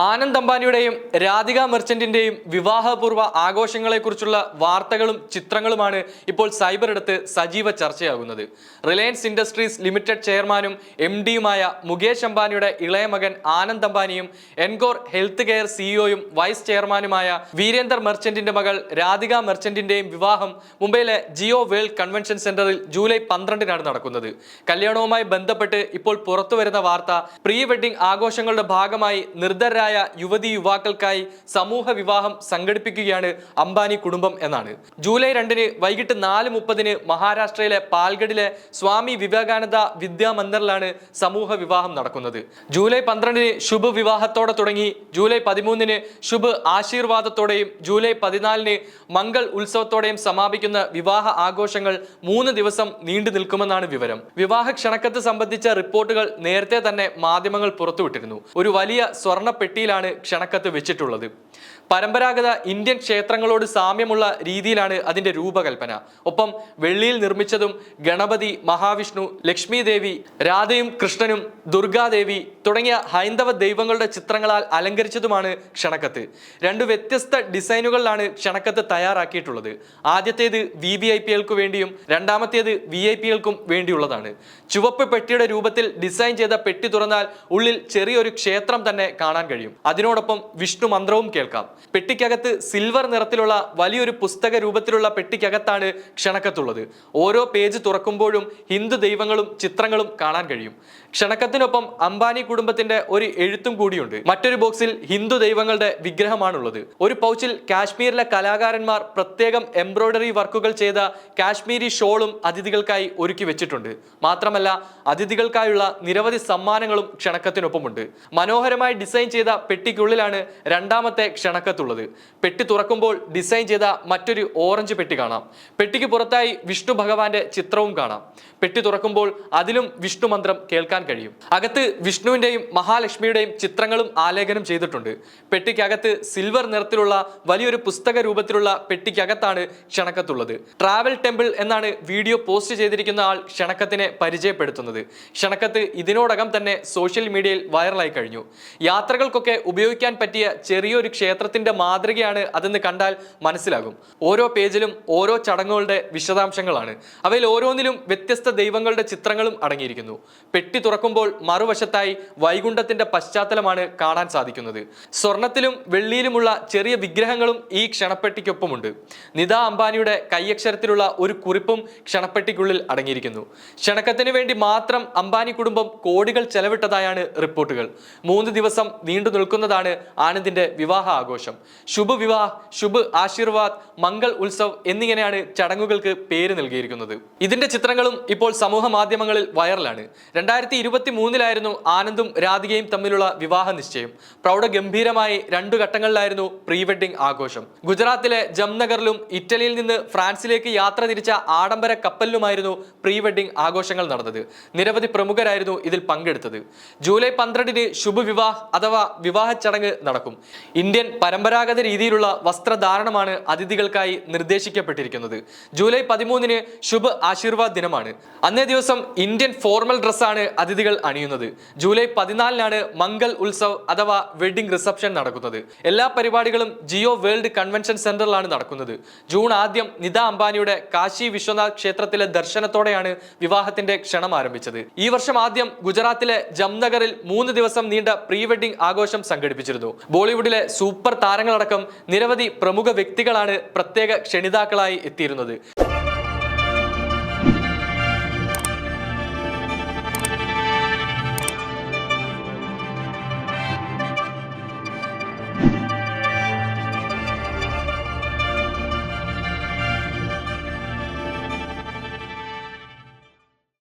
ആനന്ദ് അംബാനിയുടെയും രാധിക മെർച്ചന്റിന്റെയും വിവാഹപൂർവ ആഘോഷങ്ങളെക്കുറിച്ചുള്ള വാർത്തകളും ചിത്രങ്ങളുമാണ് ഇപ്പോൾ സൈബർ ഇടത്ത് സജീവ ചർച്ചയാകുന്നത്. റിലയൻസ് ഇൻഡസ്ട്രീസ് ലിമിറ്റഡ് ചെയർമാനും എം ഡിയുമായ മുകേഷ് അംബാനിയുടെ ഇളയ മകൻ ആനന്ദ് അംബാനിയും എൻകോർ ഹെൽത്ത് കെയർ സിഇഒയും വൈസ് ചെയർമാനുമായ വീരേന്ദർ മെർച്ചന്റിന്റെ മകൾ രാധിക മെർച്ചന്റിന്റെയും വിവാഹം മുംബൈയിലെ ജിയോ വേൾഡ് കൺവെൻഷൻ സെന്ററിൽ ജൂലൈ പന്ത്രണ്ടിനാണ് നടക്കുന്നത്. കല്യാണവുമായി ബന്ധപ്പെട്ട് ഇപ്പോൾ പുറത്തുവരുന്ന വാർത്ത പ്രീ വെഡിംഗ് ആഘോഷങ്ങളുടെ ഭാഗമായി നിർദ്ധരായ യുവതി യുവാക്കൾക്കായി സമൂഹ വിവാഹം സംഘടിപ്പിക്കുകയാണ് അംബാനി കുടുംബം എന്നാണ്. ജൂലൈ രണ്ടിന് വൈകിട്ട് നാല് മുപ്പതിന് മഹാരാഷ്ട്രയിലെ പാൽഗഡിലെ സ്വാമി വിവേകാനന്ദ വിദ്യാ മന്ദിറിലാണ് സമൂഹ വിവാഹം നടക്കുന്നത്. ജൂലൈ പന്ത്രണ്ടിന് ശുഭ വിവാഹത്തോടെ തുടങ്ങി ജൂലൈ പതിമൂന്നിന് ശുഭ ആശീർവാദത്തോടെയും ജൂലൈ പതിനാലിന് മംഗൾ ഉത്സവത്തോടെയും സമാപിക്കുന്ന വിവാഹ ആഘോഷങ്ങൾ മൂന്ന് ദിവസം നീണ്ടു നിൽക്കുമെന്നാണ് വിവരം. വിവാഹ ക്ഷണക്കത്ത് സംബന്ധിച്ച റിപ്പോർട്ടുകൾ നേരത്തെ തന്നെ മാധ്യമങ്ങൾ പുറത്തുവിട്ടിരുന്നു. ഒരു വലിയ സ്വർണ പെട്ടിയിലാണ് ക്ഷണക്കത്ത് വെച്ചിട്ടുള്ളത്. പരമ്പരാഗത ഇന്ത്യൻ ക്ഷേത്രങ്ങളോട് സാമ്യമുള്ള രീതിയിലാണ് അതിന്റെ രൂപകൽപ്പന. ഒപ്പം വെള്ളിയിൽ നിർമ്മിച്ചതും ഗണപതി മഹാവിഷ്ണു ലക്ഷ്മി ദേവി രാധയും കൃഷ്ണനും ദുർഗാദേവി തുടങ്ങിയ ഹൈന്ദവ ദൈവങ്ങളുടെ ചിത്രങ്ങളാൽ അലങ്കരിച്ചതുമാണ് ക്ഷണക്കത്ത്. രണ്ട് വ്യത്യസ്ത ഡിസൈനുകളിലാണ് ക്ഷണക്കത്ത് തയ്യാറാക്കിയിട്ടുള്ളത്. ആദ്യത്തേത് വി വി ഐ പി എൽക്കു വേണ്ടിയും രണ്ടാമത്തേത് വി ഐ പി എൽക്കും വേണ്ടിയുള്ളതാണ്. ചുവപ്പ് പെട്ടിയുടെ രൂപത്തിൽ ഡിസൈൻ ചെയ്ത പെട്ടി തുറന്നാൽ ഉള്ളിൽ ചെറിയൊരു ക്ഷേത്രം തന്നെ കാണാൻ കഴിയും. അതിനോടൊപ്പം വിഷ്ണു മന്ത്രവും കേൾക്കാം. പെട്ടിക്കകത്ത് സിൽവർ നിറത്തിലുള്ള വലിയൊരു പുസ്തക രൂപത്തിലുള്ള പെട്ടിക്കകത്താണ് ക്ഷണക്കത്തുള്ളത്. ഓരോ പേജ് തുറക്കുമ്പോഴും ഹിന്ദു ദൈവങ്ങളും ചിത്രങ്ങളും കാണാൻ കഴിയും. ക്ഷണക്കത്തിനൊപ്പം അംബാനി കുടുംബത്തിന്റെ ഒരു എഴുത്തും കൂടിയുണ്ട്. മറ്റൊരു ബോക്സിൽ ഹിന്ദു ദൈവങ്ങളുടെ വിഗ്രഹമാണുള്ളത്. ഒരു പൗച്ചിൽ കാശ്മീരിലെ കലാകാരന്മാർ പ്രത്യേകം എംബ്രോയ്ഡറി വർക്കുകൾ ചെയ്ത കാശ്മീരി ഷോളും അതിഥികൾക്കായി ഒരുക്കി വെച്ചിട്ടുണ്ട്. മാത്രമല്ല അതിഥികൾക്കായുള്ള നിരവധി സമ്മാനങ്ങളും ക്ഷണക്കത്തിനൊപ്പമുണ്ട്. മനോഹരമായി ഡിസൈൻ ചെയ്ത പെട്ടിക്കുള്ളിലാണ് രണ്ടാമത്തെ ക്ഷണക്കത്തുള്ളത്. പെട്ടി തുറക്കുമ്പോൾ ഡിസൈൻ ചെയ്ത മറ്റൊരു ഓറഞ്ച് പെട്ടി കാണാം. പെട്ടിക്ക് പുറത്തായി വിഷ്ണു ഭഗവാന്റെ ചിത്രവും കാണാം. പെട്ടി തുറക്കുമ്പോൾ അതിലും വിഷ്ണു മന്ത്രം കേൾക്കാൻ കഴിയും. അകത്ത് വിഷ്ണുവിന്റെയും മഹാലക്ഷ്മിയുടെയും ചിത്രങ്ങളും ആലേഖനം ചെയ്തിട്ടുണ്ട്. പെട്ടിക്കകത്ത് സിൽവർ നിറത്തിലുള്ള വലിയൊരു പുസ്തക രൂപത്തിലുള്ള പെട്ടിക്കകത്താണ് ക്ഷണക്കത്തുള്ളത്. ട്രാവൽ ടെമ്പിൾ എന്നാണ് വീഡിയോ പോസ്റ്റ് ചെയ്തിരിക്കുന്ന ആൾ ക്ഷണക്കത്തിനെ പരിചയപ്പെടുത്തുന്നത്. ക്ഷണക്കത്ത് ഇതിനോടകം തന്നെ സോഷ്യൽ മീഡിയയിൽ വൈറലായി കഴിഞ്ഞു. യാത്രകൾക്കൊക്കെ ഉപയോഗിക്കാൻ പറ്റിയ ചെറിയൊരു ക്ഷേത്രത്തിന്റെ മാതൃകയാണ് അതെന്ന് കണ്ടാൽ മനസ്സിലാകും. ഓരോ പേജിലും ഓരോ ചടങ്ങുകളുടെ വിശദാംശങ്ങളാണ്. അവയിൽ ഓരോന്നിലും വ്യത്യസ്ത ദൈവങ്ങളുടെ ചിത്രങ്ങളും അടങ്ങിയിരിക്കുന്നു. പെട്ടി തുറക്കുമ്പോൾ മറുവശത്തായി വൈകുണ്ഠത്തിന്റെ പശ്ചാത്തലമാണ് കാണാൻ സാധിക്കുന്നത്. സ്വർണത്തിലും വെള്ളിയിലുമുള്ള ചെറിയ വിഗ്രഹങ്ങളും ഈ ക്ഷണപ്പെട്ടിക്കൊപ്പമുണ്ട്. നിത അംബാനിയുടെ കൈയക്ഷരത്തിലുള്ള ഒരു കുറിപ്പും ക്ഷണപ്പെട്ടിക്കുള്ളിൽ അടങ്ങിയിരിക്കുന്നു. ക്ഷണക്കത്തിന് വേണ്ടി മാത്രം അംബാനി കുടുംബം കോടികൾ ചെലവിട്ടതായാണ് റിപ്പോർട്ടുകൾ. മൂന്ന് ദിവസം നിൽക്കുന്നതാണ് ആനന്ദിന്റെ വിവാഹ ആഘോഷം. ശുഭ വിവാഹ് ശുഭ് ആശീർവാദ് മംഗൾ ഉത്സവ് എന്നിങ്ങനെയാണ് ചടങ്ങുകൾക്ക് പേര് നൽകിയിരിക്കുന്നത്. ഇതിന്റെ ചിത്രങ്ങളും ഇപ്പോൾ സമൂഹ മാധ്യമങ്ങളിൽ വൈറലാണ്. രണ്ടായിരത്തി ഇരുപത്തി മൂന്നിലായിരുന്നു ആനന്ദും രാധികയും തമ്മിലുള്ള വിവാഹ നിശ്ചയം. പ്രൗഢഗംഭീരമായി രണ്ടു ഘട്ടങ്ങളിലായിരുന്നു പ്രീ വെഡിംഗ് ആഘോഷം. ഗുജറാത്തിലെ ജംനഗറിലും ഇറ്റലിയിൽ നിന്ന് ഫ്രാൻസിലേക്ക് യാത്ര തിരിച്ച ആഡംബര കപ്പലിലുമായിരുന്നു പ്രീ വെഡിംഗ് ആഘോഷങ്ങൾ നടന്നത്. നിരവധി പ്രമുഖരായിരുന്നു ഇതിൽ പങ്കെടുത്തത്. ജൂലൈ പന്ത്രണ്ടിന് ശുഭവിവാഹ് അഥവാ വിവാഹ ചടങ്ങ് നടക്കും. ഇന്ത്യൻ പരമ്പരാഗത രീതിയിലുള്ള വസ്ത്രധാരണമാണ് അതിഥികൾക്കായി നിർദ്ദേശിക്കപ്പെട്ടിരിക്കുന്നത്. ജൂലൈ പതിമൂന്നിന് ശുഭ ആശീർവാദ് ദിനമാണ്. അന്നേ ദിവസം ഇന്ത്യൻ ഫോർമൽ ഡ്രസ്സാണ് അതിഥികൾ അണിയുന്നത്. ജൂലൈ പതിനാലിനാണ് മംഗൾ ഉത്സവ് അഥവാ വെഡിംഗ് റിസപ്ഷൻ നടക്കുന്നത്. എല്ലാ പരിപാടികളും ജിയോ വേൾഡ് കൺവെൻഷൻ സെന്ററിലാണ് നടക്കുന്നത്. ജൂൺ ആദ്യം നിത അംബാനിയുടെ കാശി വിശ്വനാഥ് ക്ഷേത്രത്തിലെ ദർശനത്തോടെയാണ് വിവാഹത്തിന്റെ ക്ഷണം ആരംഭിച്ചത്. ഈ വർഷം ആദ്യം ഗുജറാത്തിലെ ജംനഗറിൽ മൂന്ന് ദിവസം നീണ്ട പ്രീ വെഡിംഗ് ആഘോഷം സംഘടിപ്പിച്ചിരുന്നു. ബോളിവുഡിലെ സൂപ്പർ താരങ്ങളടക്കം നിരവധി പ്രമുഖ വ്യക്തികളാണ് പ്രത്യേക ക്ഷണിതാക്കളായി എത്തിയിരുന്നത്.